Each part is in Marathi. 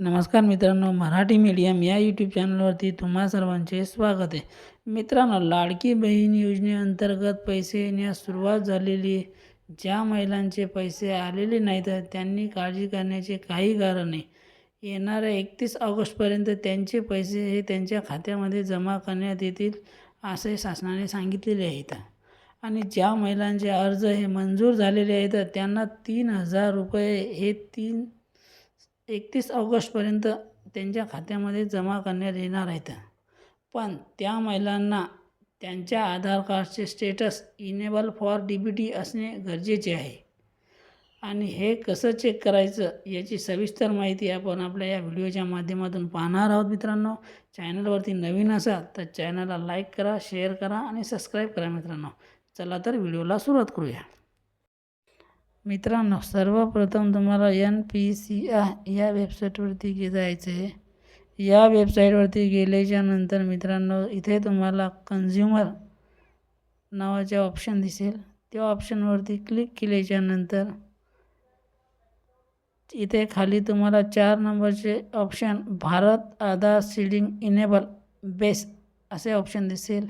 नमस्कार मित्रांनो मराठी मीडियम या यूट्यूब चॅनलवरती तुम्हा सर्वांचे स्वागत आहे. मित्रांनो लाडकी बहीण योजनेअंतर्गत पैसे येण्यास सुरुवात झालेली आहे. ज्या महिलांचे पैसे आलेले नाहीत त्यांनी काळजी करण्याचे काही कारण नाही. येणाऱ्या एकतीस ऑगस्टपर्यंत त्यांचे पैसे हे त्यांच्या खात्यामध्ये जमा करण्यात येतील असे शासनाने सांगितलेले आहेत आणि ज्या महिलांचे अर्ज हे मंजूर झालेले आहेत त्यांना तीन हजार रुपये हे तीन एकतीस ऑगस्टपर्यंत त्यांच्या खात्यामध्ये जमा करण्यात येणार आहेत. पण त्या महिलांना त्यांच्या आधार कार्डचे status enable for D B T असणे गरजेचे आहे. आणि हे कसं चेक करायचं याची सविस्तर माहिती आपण आपल्या या व्हिडिओच्या माध्यमातून पाहणार आहोत मित्रांनो. चॅनलवरती नवीन असाल तर चॅनलला लाईक करा शेअर करा आणि सबस्क्राईब करा मित्रांनो. चला तर व्हिडिओला सुरुवात करूया. मित्रांनो सर्वप्रथम तुम्हाला एन पी सी आय या वेबसाईटवरती गे जायचं आहे या वेबसाईटवरती गेल्याच्यानंतर मित्रांनो इथे तुम्हाला कन्झ्युमर नावाचे ऑप्शन दिसेल. त्या ऑप्शनवरती क्लिक केल्याच्यानंतर इथे खाली तुम्हाला चार नंबरचे option Bharat Aadhaar seeding enable base असे ऑप्शन दिसेल.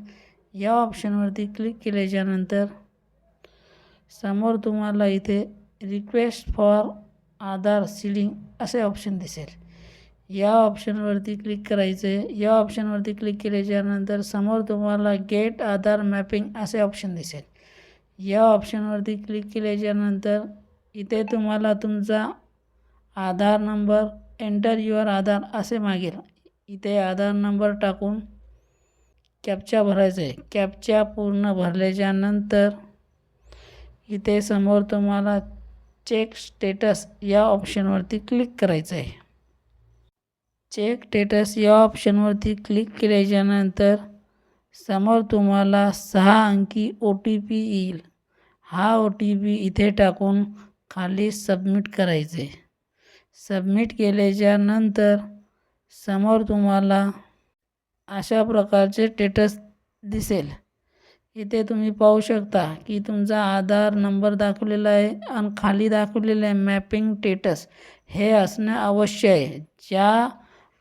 या ऑप्शनवरती क्लिक केल्याच्यानंतर समोर तुम्हाला इथे रिक्वेस्ट फॉर आधार सिलिंग असे ऑप्शन दिसेल. या ऑप्शनवरती क्लिक करायचं. आहे या ऑप्शनवरती क्लिक केल्याच्यानंतर समोर तुम्हाला गेट आधार मॅपिंग असे ऑप्शन दिसेल. या ऑप्शनवरती क्लिक केल्याच्यानंतर इथे तुम्हाला तुमचा Aadhaar number enter your Aadhaar असे मागेल. इथे आधार नंबर टाकून कॅपचा भरायचं आहे कॅपचा पूर्ण भरल्याच्यानंतर इथे समोर तुम्हाला चेक स्टेटस या ऑप्शनवरती क्लिक करायचं आहे चेक स्टेटस या ऑप्शनवरती क्लिक केल्याच्यानंतर समोर तुम्हाला सहा अंकी ओ टी पी येईल. हा ओ टी पी इथे टाकून खाली सबमिट करायचे सबमिट केल्याच्यानंतर समोर तुम्हाला अशा प्रकारचे स्टेटस दिसेल. इथे तुम्ही पाहू शकता की तुमचा आधार नंबर दाखवलेला आहे आणि खाली दाखवलेलं आहे मॅपिंग टेटस हे असणं अवश्य आहे. ज्या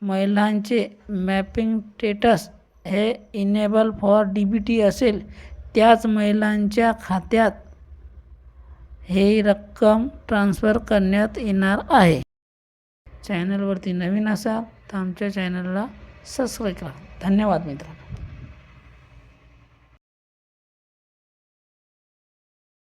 महिलांचे मॅपिंग टेटस हे enable for D B T असेल त्याच महिलांच्या खात्यात हे रक्कम ट्रान्स्फर करण्यात येणार आहे. चॅनलवरती नवीन असाल तर आमच्या चॅनलला सबस्क्राईब करा. धन्यवाद मित्र